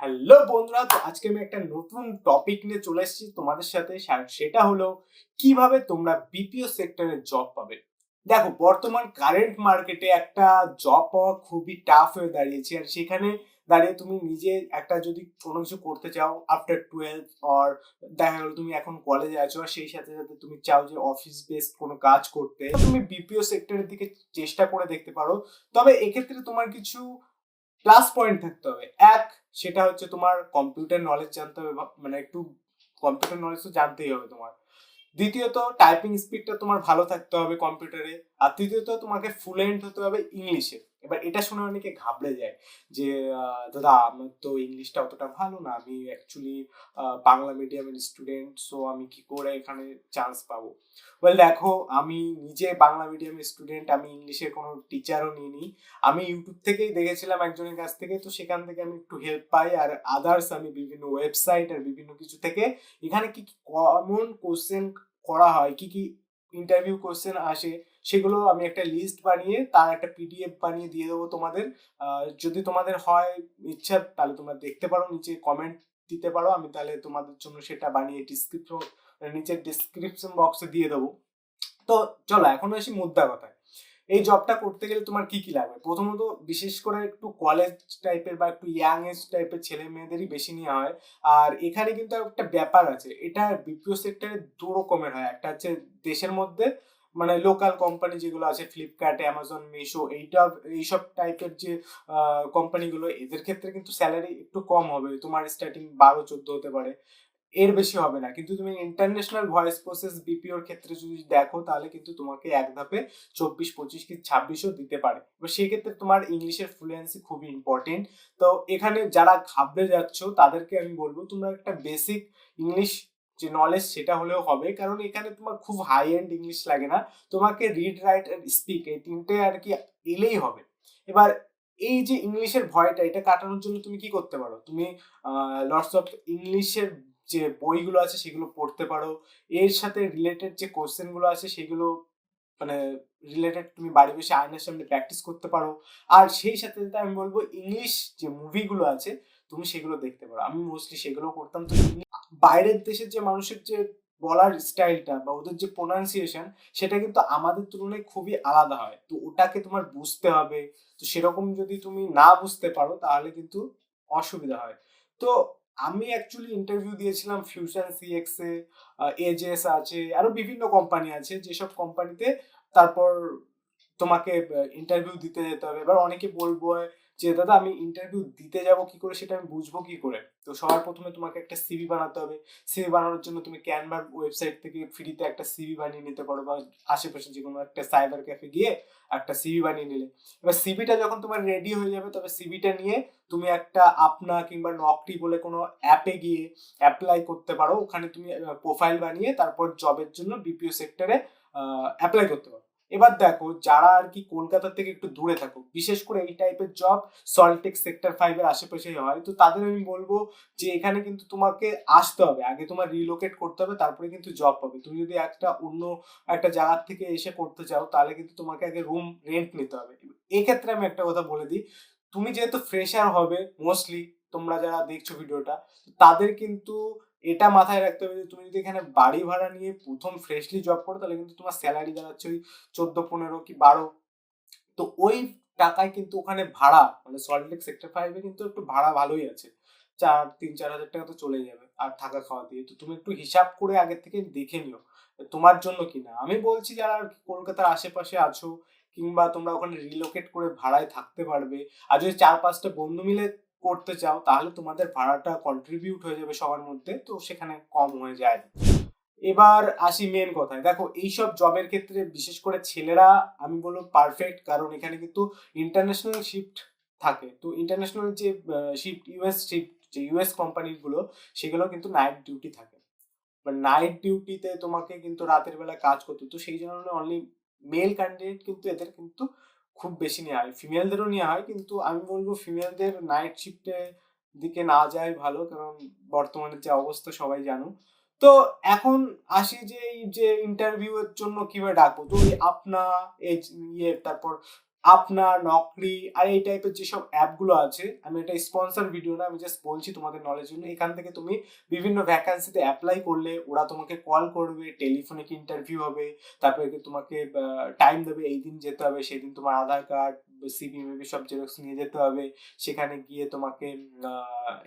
Hello বন্ধুরা, তো আজকে আমি একটা নতুন টপিক নিয়ে চলে এসেছি তোমাদের সাথে। সেটা হলো, কীভাবে তোমরা বিপিও সেক্টরে জব পাবে? দেখো, বর্তমান কারেন্ট মার্কেটে একটা জব পাওয়া খুবই টাফ হয়ে দাঁড়িয়েছে। আর সেখানে দাঁড়িয়ে তুমি নিজে একটা যদি কোনো কিছু করতে চাও আফটার টুয়েলভ অর দেখা গেলো তুমি এখন কলেজে আছো, আর সেই সাথে সাথে তুমি চাও যে অফিস বেসড কোনো কাজ করতে তুমি বিপিও সেক্টরের দিকে চেষ্টা করে দেখতে পারো। তবে এক্ষেত্রে তোমার কিছু প্লাস পয়েন্ট থাকতে হবে। এক, সেটা হচ্ছে তোমার কম্পিউটার নলেজ জানতে হবে মানে একটু কম্পিউটার নলেজ তো জানতেই হবে তোমার। দ্বিতীয়ত টাইপিং স্পিডটা তোমার ভালো থাকতে হবে কম্পিউটারে আর তৃতীয়ত, তোমাকে ফ্লুয়েন্ট হতে হবে ইংলিশে এবার এটা শুনে অনেকে ঘাবড়ে যায় যে দাদা, আমার তো ইংলিশটা অতটা ভালো না। আমি অ্যাকচুয়ালি বাংলা মিডিয়ামের স্টুডেন্ট সো আমি কি করে এখানে চান্স পাবো? ওয়েল দেখো, আমি নিজে বাংলা মিডিয়ামের স্টুডেন্ট আমি ইংলিশের কোনো টিচারও নিইনি। আমি ইউটিউব থেকেই দেখেছিলাম একজনের কাছ থেকে, তো সেখান থেকে আমি একটু হেল্প পাই আর আদার্স আমি বিভিন্ন ওয়েবসাইট আর বিভিন্ন কিছু থেকে এখানে কি কি কমন কোশ্চেন করা হয়, কি কি ইন্টারভিউ কোশ্চেন আসে সেগুলো আমি একটা লিস্ট বানিয়ে তার একটা পিডিএফ বানিয়ে দিয়ে দেবো তোমাদের। যদি তোমাদের হয় ইচ্ছা, তাহলে তোমরা দেখতে পারো, নিচে কমেন্ট দিতে পারো। আমি তাহলে তোমাদের জন্য সেটা বানিয়ে ডিসক্রিপশন নিচে ডিসক্রিপশন বক্সে দিয়ে দেবো। তো চলো, এখন আসি মুদ্রা কথায়। এই জবটা করতে গেলে তোমার কি কি লাগবে? প্রথমত, বিশেষ করে একটু কলেজ টাইপের বা একটু ইয়াং এজ টাইপের ছেলে মেয়েদেরই বেশি নেওয়া হয়। আর এখানে কিন্তু একটা ব্যাপার আছে, এটা বিপিও সেক্টরে দু রকমের হয়। একটা হচ্ছে দেশের মধ্যে মানে লোকাল কোম্পানি যেগুলো আছে ফ্লিপকার্ট অ্যামাজন মিশো এইটা, এইসব টাইপের যে কোম্পানিগুলো এদের ক্ষেত্রে কিন্তু স্যালারি একটু কম হবে। তোমার স্টার্টিং বারো, চোদ্দ হতে পারে। এর বেশি হবে না। কিন্তু তুমি ইন্টারন্যাশনাল ভয়েস প্রসেস বিপিওর ক্ষেত্রে যদি দেখো, তাহলে কিন্তু তোমাকে এক ধাপে চব্বিশ, পঁচিশ কি ছাব্বিশও দিতে পারে। এবার সেই ক্ষেত্রে তোমার ইংলিশের ফ্লুয়েন্সি খুবই ইম্পর্টেন্ট তো এখানে যারা ঘাবড়ে যাচ্ছ, তাদেরকে আমি বলব, তোমরা একটা বেসিক ইংলিশ যে নলেজ সেটা হলেও হবে। কারণ এখানে তোমার খুব হাই এন্ড ইংলিশ লাগে না। তোমাকে রিড রাইট আর স্পিক এই তিনটে আর কি এলেই হবে। এবার এই যে ইংলিশের ভয়টা, এটা কাটানোর জন্য তুমি কি করতে পারো? তুমি লটস অফ ইংলিশের যে বইগুলো আছে সেগুলো পড়তে পারো। এর সাথে রিলেটেড যে কোশ্চেনগুলো আছে সেগুলো মানে রিলেটেড তুমি বাড়ি বসে আয়নার সামনে প্র্যাকটিস করতে পারো। আর সেই সাথে সাথে আমি বলব ইংলিশ যে মুভিগুলো আছে, তুমি সেগুলো দেখতে পারো। আমি মোস্টলি সেগুলো করতাম। তো বাইরের দেশের যে মানুষের যে বলার স্টাইলটা বা ওদের যে প্রোনাউন্সিয়েশন সেটা কিন্তু আমাদের তুলনায় খুবই আলাদা হয়। তো ওটাকে তোমার বুঝতে হবে। তো সেরকম যদি তুমি না বুঝতে পারো, তাহলে কিন্তু অসুবিধা হয়। তো আমি অ্যাকচুয়ালি ইন্টারভিউ দিয়েছিলাম ফিউশন সিএক্স এ এজেস আছে, আরও বিভিন্ন কোম্পানি আছে। যেসব কোম্পানিতে তারপর তোমাকে ইন্টারভিউ দিতে যেতে হবে। এবার অনেকে বলব যে, দাদা, আমি ইন্টারভিউ দিতে যাব কি করে সেটা আমি বুঝব কি করে? তো সবার প্রথমে তোমাকে একটা সিভি বানাতে হবে। সিভি বানানোর জন্য তুমি ক্যানভার ওয়েবসাইট থেকে ফ্রিতে একটা সিভি বানিয়ে নিতে পারো বা আশেপাশে যে কোনো একটা সাইবার ক্যাফে গিয়ে একটা সিভি বানিয়ে নিলে। এবার সিভিটা যখন তোমার রেডি হয়ে যাবে, তবে সিভিটা নিয়ে তুমি একটা আপনা কিংবা নকটি বলে কোনো অ্যাপে গিয়ে অ্যাপ্লাই করতে পারো। ওখানে তুমি প্রোফাইল বানিয়ে তারপর জবের জন্য বিপিও সেক্টরে অ্যাপ্লাই করতে পারো। এবার দেখো, যারা আর কি কলকাতা থেকে একটু দূরে থাকো, বিশেষ করে এই টাইপের জব সল্টেক সেক্টর ফাইভের আশেপাশেই হয়, তো তাদের আমি বলব যে এখানে কিন্তু তোমাকে আসতে হবে। আগে তোমার রিলোকেট করতে হবে, তারপরে কিন্তু জব পাবে। তুমি যদি একটা অন্য একটা জায়গার থেকে এসে করতে চাও, তাহলে কিন্তু তোমাকে আগে রুম রেন্ট নিতে হবে। এক্ষেত্রে আমি একটা কথা বলে দিই, তুমি যেহেতু ফ্রেশার হবে মোস্টলি তোমরা যারা দেখছ ভিডিওটা তাদের কিন্তু এটা মাথায় রাখতে হবে যে তুমি যদি এখানে বাড়ি ভাড়া নিয়ে প্রথম ফ্রেশলি জব করো, তাহলে কিন্তু তোমার স্যালারি দাঁড়াচ্ছে ওই চোদ্দ, পনেরো কি বারো। তো ওই টাকায় কিন্তু ওখানে ভাড়া মানে সল্টলেক সেক্টর ফাইভে কিন্তু একটু ভাড়া ভালোই আছে। চার, তিন, চার হাজার টাকা তো চলে যাবে আর থাকা খাওয়া দিয়ে। তো তুমি একটু হিসাব করে আগে থেকে দেখে নিও তোমার জন্য কিনা। আমি বলছি যারা কলকাতার আশেপাশে আছো কিংবা তোমরা ওখানে রিলোকেট করে ভাড়ায় থাকতে পারবে, আর যদি চার, পাঁচটা বন্ধু মিলে করতে চাও, তাহলে তোমাদের ভাড়াটা কন্ট্রিবিউট হয়ে যাবে সবার মধ্যে, তো সেখানে কম হয়ে যায়। এবার আসি মেন কথায়। দেখো, এইসব জবের ক্ষেত্রে বিশেষ করে ছেলেরা, আমি বলব পারফেক্ট কারণ এখানে কিন্তু ইন্টারন্যাশনাল শিফট থাকে। তো ইন্টারন্যাশনাল যে শিফট ইউএস শিফট যে ইউএস কোম্পানিগুলো সেগুলো কিন্তু নাইট ডিউটি থাকে। বা নাইট ডিউটিতে তোমাকে কিন্তু রাতের বেলা কাজ করতে তো সেই জন্য অনলি মেল ক্যান্ডিডেট কিন্তু এদের কিন্তু খুব বেশি নেওয়া হয়। ফিমেলদেরও নেওয়া হয়, কিন্তু আমি বলব ফিমেলদের নাইট শিফটে দিকে না যায় ভালো, কারণ বর্তমানে যে অবস্থা সবাই জানো। তো এখন আসি যে এই যে ইন্টারভিউ এর জন্য কীভাবে ডাকবো? তো আপনা, এই ইয়ে তারপর আপনার, নকরি, আর এই টাইপের যেসব অ্যাপগুলো আছে, আমি এটা স্পন্সর ভিডিও না, আমি জাস্ট বলছি তোমাদের নলেজ জন্য। এখান থেকে তুমি বিভিন্ন ভ্যাকান্সিতে অ্যাপ্লাই করলে, ওরা তোমাকে কল করবে টেলিফোনিক ইন্টারভিউ হবে, তারপরে তোমাকে টাইম দেবে, এই দিন যেতে হবে সেই দিন তোমার আধার কার্ড সিবি মেবি সব জেরক্স নিয়ে যেতে হবে, সেখানে গিয়ে তোমাকে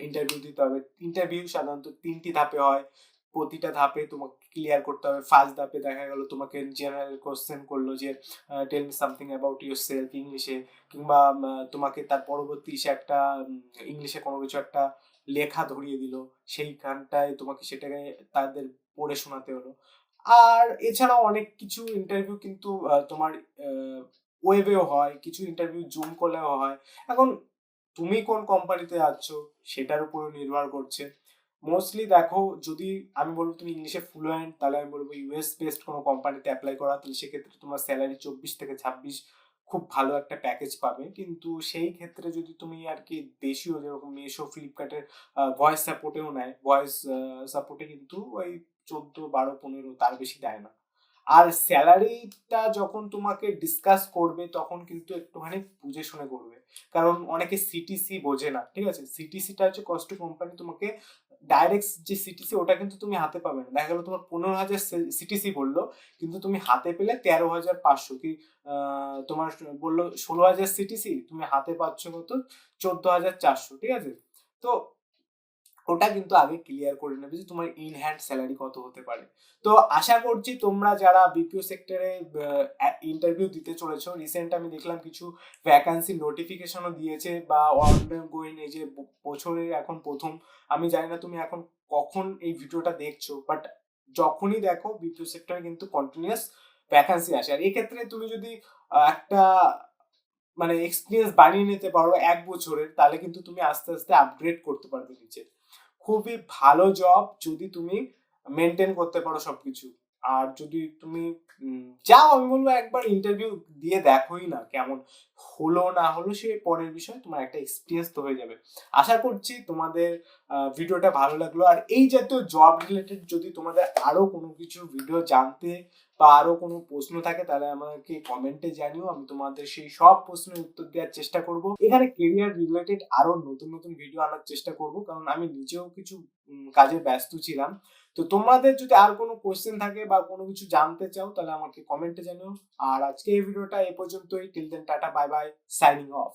ইন্টারভিউ দিতে হবে। ইন্টারভিউ সাধারণত তিনটি ধাপে হয়। প্রতিটা ধাপে তোমাকে ক্লিয়ার করতে হবে। ফার্স্ট ধাপে দেখা গেল তোমাকে জেনারেল কোশ্চেন করল যে tell me something about yourself ইংলিশে কিংবা তোমাকে তার পরবর্তী সে একটা ইংলিশে কোনো কিছু একটা লেখা ধরিয়ে দিল। সেইখানটায় তোমাকে সেটাকে তাদের পড়ে শোনাতে হলো। আর এছাড়াও অনেক কিছু ইন্টারভিউ কিন্তু তোমার ওয়েবেও হয়। কিছু ইন্টারভিউ জুম করলেও হয়। এখন, তুমি কোন কোম্পানিতে যাচ্ছ সেটার উপরেও নির্ভর করছে। মোস্টলি দেখো যদি আমি বলব তুমি ইংলিশে ফ্লুয়েন্ট তাহলে আমি বলব ইউএস বেসড কোনো কোম্পানিতে অ্যাপ্লাই করা, তাহলে সেক্ষেত্রে তোমার স্যালারি চব্বিশ থেকে ছাব্বিশ খুব ভালো একটা প্যাকেজ পাবে। কিন্তু সেই ক্ষেত্রে যদি তুমি আর কি দেশীয় যেরকম মেশো ফ্লিপকার্টের ভয়েস সাপোর্টেও নেয় ভয়েস সাপোর্টে কিন্তু ওই চোদ্দ, বারো, পনেরো তার বেশি দেয় না। আর স্যালারিটা যখন তোমাকে ডিসকাস করবে, তখন কিন্তু একটুখানি বুঝে শুনে করবে। কারণ অনেকে সিটিসি বোঝে না, ঠিক আছে? সিটিসিটা হচ্ছে কস্ট কোম্পানি তোমাকে ডাইরেক্ট যে সিটিসি ওটা কিন্তু তুমি হাতে পাবে না। দেখা গেলো তোমার পনেরো হাজার সিটিসি বলল, কিন্তু তুমি হাতে পেলে তেরো হাজার পাঁচশো। কি তোমার বলল ষোলো হাজার সিটিসি তুমি হাতে পাচ্ছ কত? চোদ্দ হাজার চারশো, ঠিক আছে? তো ওটা কিন্তু আগে ক্লিয়ার করে নেবে যে তোমার ইন হ্যান্ড স্যালারি কত হতে পারে। তো আশা করছি তোমরা যারা বিপিও সেক্টরে ইন্টারভিউ দিতে চলেছো রিসেন্ট আমি দেখলাম কিছু ভ্যাকান্সি নোটিফিকেশনও দিয়েছে বা গোয়িং এই যে বছরের এখন প্রথম, আমি জানি না তুমি এখন কখন এই ভিডিওটা দেখছ বাট যখনই দেখো বিপিও সেক্টরে কিন্তু কন্টিনিউয়াস ভ্যাকান্সি আসে। আর এক্ষেত্রে তুমি যদি একটা মানে এক্সপিরিয়েন্স বানিয়ে নিতে পারো এক বছরের, তাহলে কিন্তু তুমি আস্তে আস্তে আপগ্রেড করতে পারবে নিচে। খুবই ভালো জব যদি তুমি মেনটেন করতে পারো সবকিছু। আর যদি তুমি যাও, আমি বলব একবার ইন্টারভিউ দিয়ে দেখোই না কেমন হলো, না হলো, সে পরের বিষয় তোমার একটা এক্সপিরিয়েন্স তো হয়ে যাবে। আশা করছি তোমাদের ভিডিওটা ভালো লাগল। আর এই জাতীয় জব রিলেটেড যদি তোমাদের আরও কোনো কিছু ভিডিও জানতে বা আরও কোনো প্রশ্ন থাকে, তাহলে আমাকে কমেন্টে জানিও, আমি তোমাদের সেই সব প্রশ্নের উত্তর দেওয়ার চেষ্টা করব। এখানে কেরিয়ার রিলেটেড আরও নতুন নতুন ভিডিও আনার চেষ্টা করব, কারণ আমি নিজেও কিছু কাজে ব্যস্ত ছিলাম। তো তোমাদের যদি আর কোনো কোশ্চেন থাকে বা কোনো কিছু জানতে চাও, তাহলে আমাকে কমেন্টে জানিও। আর আজকে এই ভিডিওটা এ পর্যন্তই। Till then tata bye bye signing off